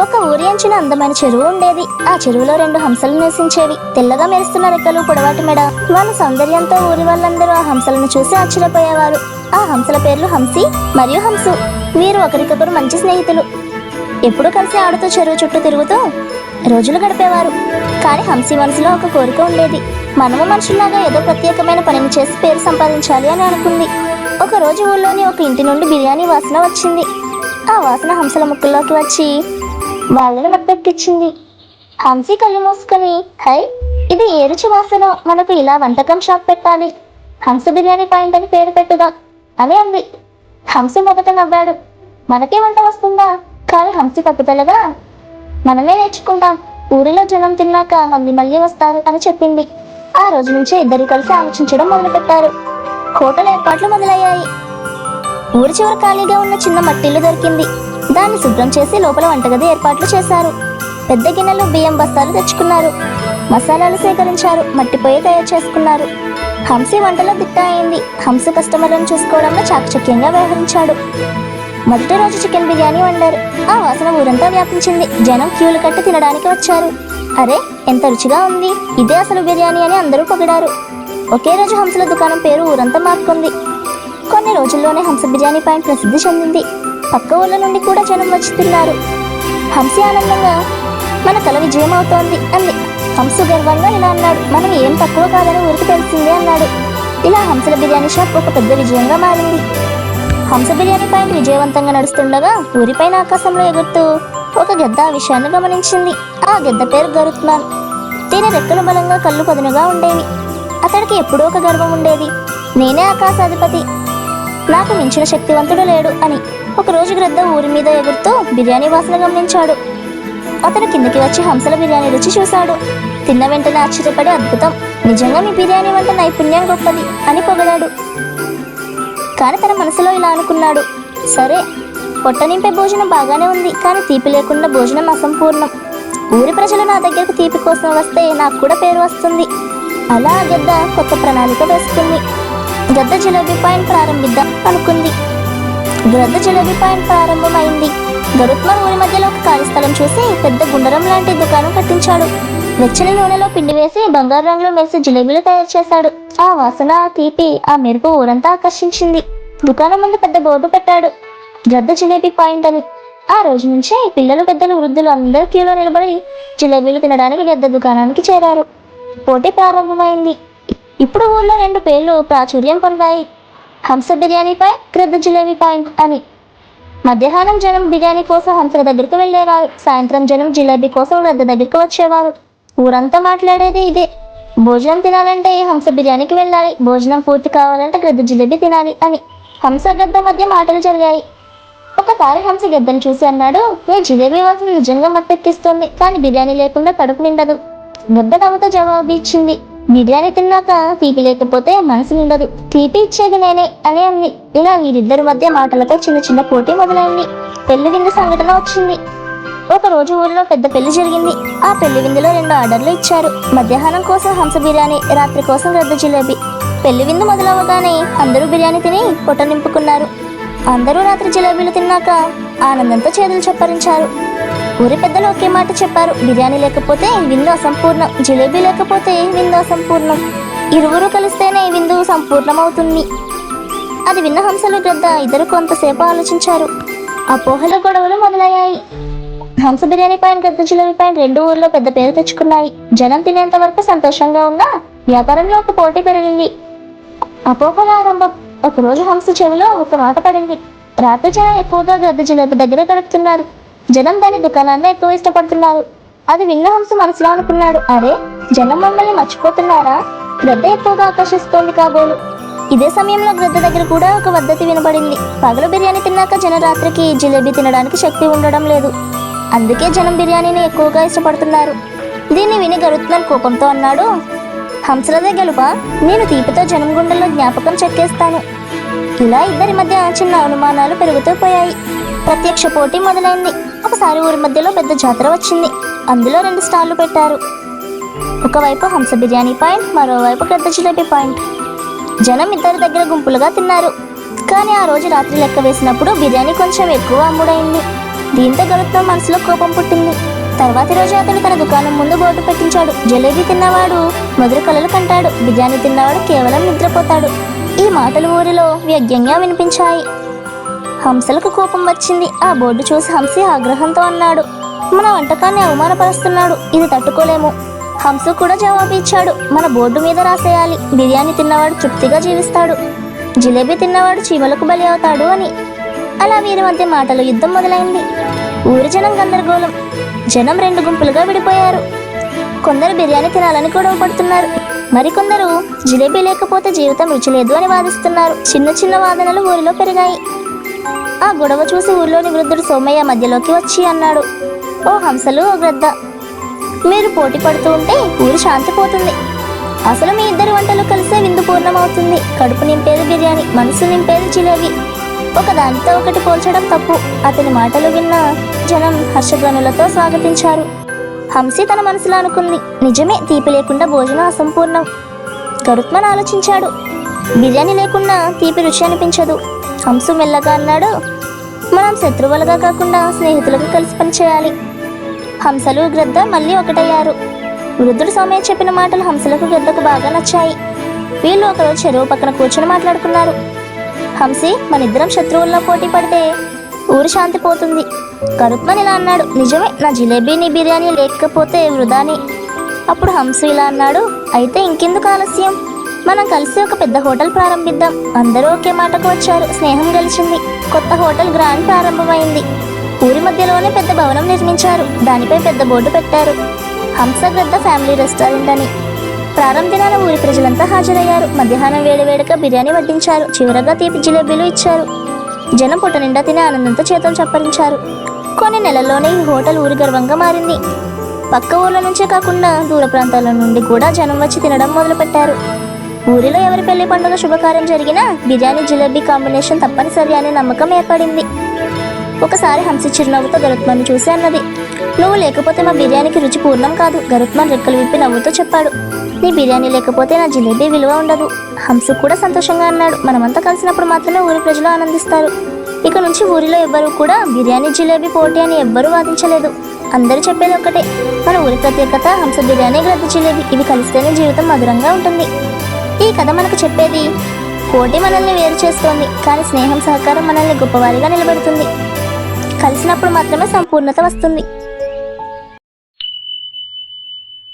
ఒక ఊరి అంచున అందమైన చెరువు ఉండేది. ఆ చెరువులో రెండు హంసలు నివసించేవి. తెల్లగా మెరుస్తున్న రెక్కలు పొడవాటి మెడ. వాళ్ళ సౌందర్యంతో ఊరి వాళ్ళందరూ ఆ హంసలను చూసి ఆశ్చర్యపోయేవారు. ఆ హంసల పేర్లు హంసి మరియు హంసు. వీరు ఒకరికొకరు మంచి స్నేహితులు. ఎప్పుడూ కలిసి ఆడుతూ చెరువు చుట్టూ తిరుగుతూ రోజులు గడిపేవారు. కానీ హంసి మనసులో ఒక కోరిక ఉండేది. మనము మనుషుల్లాగా ఏదో ప్రత్యేకమైన పనిని చేసి పేరు సంపాదించాలి అని అనుకుంది. ఒక రోజు ఊళ్ళోని ఒక ఇంటి నుండి బిర్యానీ వాసన వచ్చింది. ఆ వాసన హంసల ముక్కుల్లోకి వచ్చి వాళ్ళని మత్తెక్కించింది హంసి కళ్ళు మూసుకొని హై ఇది ఏ రుచి వాసన. మనకు ఇలా వంటకం షాప్ పెట్టాలి. హంస బిర్యానీ పాయింట్ అని పేరు పెట్టుదా. అని అంది. హంసి మొదట నవ్వాడు. మనకే వంట వస్తుందా? కానీ హంసి పట్టుదలగా మనమే నేర్చుకుంటాం. ఊరిలో జనం తిన్నాక మళ్ళీ మళ్ళీ వస్తారు అని చెప్పింది. ఆ రోజు నుంచే ఇద్దరు కలిసి ఆలోచించడం మొదలుపెట్టారు. హోటల్ ఏర్పాట్లు మొదలయ్యాయి. ఊరి చివర ఖాళీగా ఉన్న చిన్న మట్టిల్లు దొరికింది. దాన్ని శుభ్రం చేసి లోపల వంటగది ఏర్పాట్లు చేశారు. పెద్ద గిన్నెలు బియ్యం బస్తాలు తెచ్చుకున్నారు. మసాలాలు సేకరించారు మట్టి పొయ్యి తయారు చేసుకున్నారు. హంసి వంటలో దిట్ట అయింది హంసి కస్టమర్లను చూసుకోవడంలో చాకచక్యంగా వ్యవహరించాడు. మొదటి రోజు చికెన్ బిర్యానీ వండారు. ఆ వాసన ఊరంతా వ్యాపించింది. జనం క్యూలు కట్టి తినడానికి వచ్చారు. అరే ఎంత రుచిగా ఉంది. ఇదే అసలు బిర్యానీ అని అందరూ పొగిడారు. ఒకే రోజు హంసల దుకాణం పేరు ఊరంతా మార్కుంది. కొన్ని రోజుల్లోనే హంస బిర్యానీ పాయింట్ ప్రసిద్ధి చెందింది. పక్క ఊళ్ళ నుండి కూడా జనం వచ్చుతున్నారు. హంసి ఆనందంగా మన కల విజయం అవుతోంది అంది. హంసు గర్వంగా ఇలా అన్నాడు. మనం ఏం తక్కువ కాదని ఊరికి తెలిసిందే అన్నాడు. ఇలా హంసల బిర్యానీ షాప్ ఒక పెద్ద విజయంగా మారింది. హంస బిర్యానీ పాయింట్ విజయవంతంగా నడుస్తుండగా ఊరిపైన ఆకాశంలో ఎగురుతూ ఒక గెద్ద ఆ విషయాన్ని గమనించింది. ఆ గద్ద పేరు గరుత్మాన్. దీని రెక్కలు బలంగా కళ్ళు పదునుగా ఉండేవి. అతడికి ఎప్పుడూ ఒక గర్వం ఉండేది. నేనే ఆకాశాధిపతి. నాకు మించిన శక్తివంతుడు లేడు అని. ఒకరోజు గ్రద్ద ఊరి మీద ఎగురుతూ బిర్యానీ వాసన గమనించాడు. అతను కిందకి వచ్చి హంసల బిర్యానీ రుచి చూశాడు. తిన్న వెంటనే ఆశ్చర్యపడి అద్భుతం. నిజంగా మీ బిర్యానీ వంట నైపుణ్యం గొప్పది అని పొగిడాడు. కానీ తన మనసులో ఇలా అనుకున్నాడు. సరే పొట్ట నింపే భోజనం బాగానే ఉంది కానీ తీపి లేకుండా భోజనం అసంపూర్ణం. ఊరి ప్రజలు నా దగ్గరకు తీపి కోసం వస్తే నాకు కూడా పేరు వస్తుంది. అలా ఆ గద్ద కొత్త ప్రణాళిక వేస్తుంది గద్ద జిలేబీ పాయింట్ ప్రారంభిద్దాం అనుకుంది జిలేబీ పాయింట్ ప్రారంభమైంది. గరుత్మన్ ఊరి మధ్యలో ఒక ఖాళీ స్థలం చూసి పెద్ద గుండరం లాంటి దుకాణం కట్టించాడు. వెచ్చని నూనెలో పిండి వేసి బంగారు రంగులో వేసి జిలేబీలు తయారు చేశాడు. ఆ వాసన ఆ తీపి ఆ మెరుపు ఊరంతా ఆకర్షించింది. దుకాణం ముందు పెద్ద బోర్డు పెట్టాడు. గ్రద్ద జిలేబీ పాయింట్ అని ఆ రోజు నుంచే పిల్లలు పెద్దలు వృద్ధులు అందరూ క్యూలో నిలబడి జిలేబీలు తినడానికి గద్ద దుకాణానికి చేరారు. పోటీ ప్రారంభమైంది. ఇప్పుడు ఊళ్ళో రెండు పేర్లు ప్రాచుర్యం పొందాయి. హంస బిర్యానీ పాయింట్ గ్రద్ద జిలేబీ పాయింట్ అని. మధ్యాహ్నం జనం బిర్యానీ కోసం హంసల దగ్గరికి వెళ్ళేవారు. సాయంత్రం జనం జిలేబీ కోసం రద్ద దగ్గరికి వచ్చేవారు. ఊరంతా మాట్లాడేది ఇదే. భోజనం తినాలంటే హంస బిర్యానీకి వెళ్ళాలి. భోజనం పూర్తి కావాలంటే గద్ద జిలేబీ తినాలి అని. హంస గద్ద మధ్య మాటలు జరిగాయి. ఒకసారి హంస గద్దను చూసి అన్నాడు ఏ జిలేబీ వాసన నిజంగా మత్తెక్కిస్తుంది. కానీ బిర్యానీ లేకుండా కడుపు నిండదు. గద్ద నవ్వుతో జవాబు ఇచ్చింది బిర్యానీ తిన్నాక తీపి లేకపోతే మనసు నిండదు. తీపి ఇచ్చేది నేనే అని అంది ఇలా వీరిద్దరి మధ్య మాటలతో చిన్న చిన్న పోటీ మొదలైంది. పెళ్ళి విందు సంఘటన వచ్చింది. ఒక రోజు ఊరిలో పెద్ద పెళ్ళి జరిగింది. ఆ పెళ్ళి విందులో రెండు ఆర్డర్లు ఇచ్చారు. మధ్యాహ్నం కోసం హంస బిర్యానీ రాత్రి కోసం గద్ద జిలేబీ. పెళ్ళి విందు మొదలవగానే అందరూ బిర్యానీ తిని పొట్ట నింపుకున్నారు. అందరూ రాత్రి జిలేబీలు తిన్నాక ఆనందంతో చేతులు చప్పరించారు. ఊరి పెద్దలు ఒకే మాట చెప్పారు. బిర్యానీ లేకపోతే విందు అసంపూర్ణం. జిలేబీ లేకపోతే విందు అసంపూర్ణం. ఇరువురు కలిస్తేనే విందు సంపూర్ణమవుతుంది. అది విన్న హంసలు గద్ద ఇద్దరు కొంతసేపు ఆలోచించారు. అపోహల గొడవలు మొదలయ్యాయి. హంస బిర్యానీ పాయింట్ గద్ద జిలేబీ పాయింట్ రెండు ఊర్లో పెద్ద పేరు తెచ్చుకున్నాయి. జనం తినేంత వరకు సంతోషంగా ఉన్నా వ్యాపారంలో ఒక పోటీ పెరిగింది. అపోహల ఆరంభం ఒక రోజు హంస చెవిలో ఒక మాట పడింది. రాత్రి జనం ఎక్కువగా గద్ద జిలేబీ దగ్గర గడుపుతున్నారు. జనం దాని దుకాణాన్ని ఎక్కువ ఇష్టపడుతున్నారు. అది విన్న హంస మనసులో అనుకున్నాడు. అరే జనం మమ్మల్ని మర్చిపోతున్నారా? గ్రద్ద ఎక్కువగా ఆకర్షిస్తోంది కాబోలు. ఇదే సమయంలో గ్రద్ద దగ్గర కూడా ఒక పద్ధతి వినబడింది. పగలు బిర్యానీ తిన్నాక జనం రాత్రికి జిలేబీ తినడానికి శక్తి ఉండడం లేదు. అందుకే జనం బిర్యానీని ఎక్కువగా ఇష్టపడుతున్నారు. దీన్ని విని గరుత్మన్ కోపంతో అన్నాడు హంసలదే గెలుపా నేను తీపితో జనం గుండెల్లో జ్ఞాపకం చెక్కేస్తాను. ఇలా ఇద్దరి మధ్య చిన్న అనుమానాలు పెరుగుతూ పోయాయి. ప్రత్యక్ష పోటీ మొదలైంది. ఒకసారి ఊరి మధ్యలో పెద్ద జాతర వచ్చింది. అందులో రెండు స్టాళ్ళు పెట్టారు. ఒకవైపు హంస బిర్యానీ పాయింట్ మరోవైపు పెద్ద జిలేబీ పాయింట్. జనం ఇద్దరి దగ్గర గుంపులుగా తిన్నారు. కానీ ఆ రోజు రాత్రి లెక్క వేసినప్పుడు బిర్యానీ కొంచెం ఎక్కువ అమ్ముడైంది. దీంతో గరుత్మ మనసులో కోపం పుట్టింది. తర్వాతి రోజు అతను తన దుకాణం ముందు బోర్డు పెట్టించాడు. జలేబీ తిన్నవాడు మధుర కలలు కంటాడు. బిర్యానీ తిన్నవాడు కేవలం నిద్రపోతాడు. ఈ మాటలు ఊరిలో వ్యగ్యంగా వినిపించాయి. హంసలకు కోపం వచ్చింది. ఆ బోర్డు చూసి హంసి ఆగ్రహంతో అన్నాడు. మన వంటకాన్ని అవమానపరుస్తున్నాడు. ఇది తట్టుకోలేము. హంస కూడా జవాబు ఇచ్చాడు. మన బోర్డు మీద రాసేయాలి. బిర్యానీ తిన్నవాడు తృప్తిగా జీవిస్తాడు. జిలేబీ తిన్నవాడు చీమలకు బలి అవుతాడు అని. అలా వీరి మధ్య మాటలు యుద్ధం మొదలైంది. ఊరి జనం గందరగోళం. జనం రెండు గుంపులుగా విడిపోయారు. కొందరు బిర్యానీ తినాలని కూడా పడుతున్నారు. మరికొందరు జిలేబీ లేకపోతే జీవితం రుచి లేదు అని వాదిస్తున్నారు. చిన్న చిన్న వాదనలు ఊరిలో పెరిగాయి. ఆ గొడవ చూసి ఊర్లోని వృద్ధుడు సోమయ్య మధ్యలోకి వచ్చి అన్నాడు ఓ హంసలు ఓ గ్రద్ద మీరు పోటీ పడుతూ ఉంటే ఊరు శాంతి పోతుంది. అసలు మీ ఇద్దరు వంటలు కలిసే విందు పూర్ణమవుతుంది. కడుపు నింపేది బిర్యానీ మనసు నింపేది జిలేబీ. ఒక దానితో ఒకటి పోల్చడం తప్పు. అతని మాటలు విన్న జనం హర్షధ్వనులతో స్వాగతించారు. హంసి తన మనసులో అనుకుంది నిజమే తీపి లేకుండా భోజనం అసంపూర్ణం. గరుత్మన్ ఆలోచించాడు బిర్యానీ లేకుండా తీపి రుచి అనిపించదు. హంసు మెల్లగా అన్నాడు. మనం శత్రువులుగా కాకుండా స్నేహితులుగా కలిసి పనిచేయాలి. హంసలు గ్రద్ద మళ్ళీ ఒకటయ్యారు. వృద్ధుడు సోమయ్య చెప్పిన మాటలు హంసలకు గ్రద్దకు బాగా నచ్చాయి. వీళ్ళు ఒకరోజు చెరువు పక్కన కూర్చొని మాట్లాడుకున్నారు. హంసి మన ఇద్దరం శత్రువుల్లో పోటీ పడితే ఊరు శాంతి పోతుంది. గరుత్మన్ ఇలా అన్నాడు. నిజమే నా జిలేబీని బిర్యానీ లేకపోతే వృధాని. అప్పుడు హంసు ఇలా అన్నాడు. అయితే ఇంకెందుకు ఆలస్యం? మనం కలిసి ఒక పెద్ద హోటల్ ప్రారంభిద్దాం. అందరూ ఒకే మాటకు వచ్చారు. స్నేహం గెలిచింది. కొత్త హోటల్ గ్రాండ్ ప్రారంభమైంది. ఊరి మధ్యలోనే పెద్ద భవనం నిర్మించారు. దానిపై పెద్ద బోర్డు పెట్టారు. హంసగద్ద ఫ్యామిలీ రెస్టారెంట్ అని. ప్రారంభ ఊరి ప్రజలంతా హాజరయ్యారు. మధ్యాహ్నం వేడివేడిగా బిర్యానీ వడ్డించారు. చివరగా తీపి జిలేబీలు ఇచ్చారు. జనం పుట్ట నిండా తినే ఆనందంతో చేతులు చప్పరించారు. కొన్ని నెలల్లోనే ఈ హోటల్ ఊరి గర్వంగా మారింది. పక్క ఊర్ల నుంచే కాకుండా దూర ప్రాంతాల నుండి కూడా జనం వచ్చి తినడం మొదలుపెట్టారు. ఊరిలో ఎవరి పెళ్ళి పండుగ శుభకార్యం జరిగినా బిర్యానీ జిలేబీ కాంబినేషన్ తప్పనిసరి అనే నమ్మకం ఏర్పడింది. ఒకసారి హంసి చిరునవ్వుతో గరుత్మన్ చూసి అన్నది నువ్వు లేకపోతే మా బిర్యానీకి రుచి పూర్ణం కాదు గరుత్మన్ రెక్కలు విప్పి నవ్వుతో చెప్పాడు. నీ బిర్యానీ లేకపోతే నా జిలేబీ విలువ ఉండదు హంసు కూడా సంతోషంగా అన్నాడు. మనమంతా కలిసినప్పుడు మాత్రమే ఊరి ప్రజలు ఆనందిస్తారు. ఇక నుంచి ఊరిలో ఎవ్వరూ కూడా బిర్యానీ జిలేబీ పోటీ అని ఎవ్వరూ వాదించలేదు. అందరూ చెప్పేది ఒకటే మన ఊరి ప్రత్యేకత హంస బిర్యానీ గ్రద్ద జిలేబీ ఇవి కలిస్తేనే జీవితం మధురంగా ఉంటుంది. ఈ కథ మనకు చెప్పేది పోటీ మనల్ని వేరు చేస్తోంది కానీ స్నేహం సహకారం మనల్ని గొప్పవారిగా నిలబెడుతుంది. కలిసినప్పుడు మాత్రమే సంపూర్ణత వస్తుంది.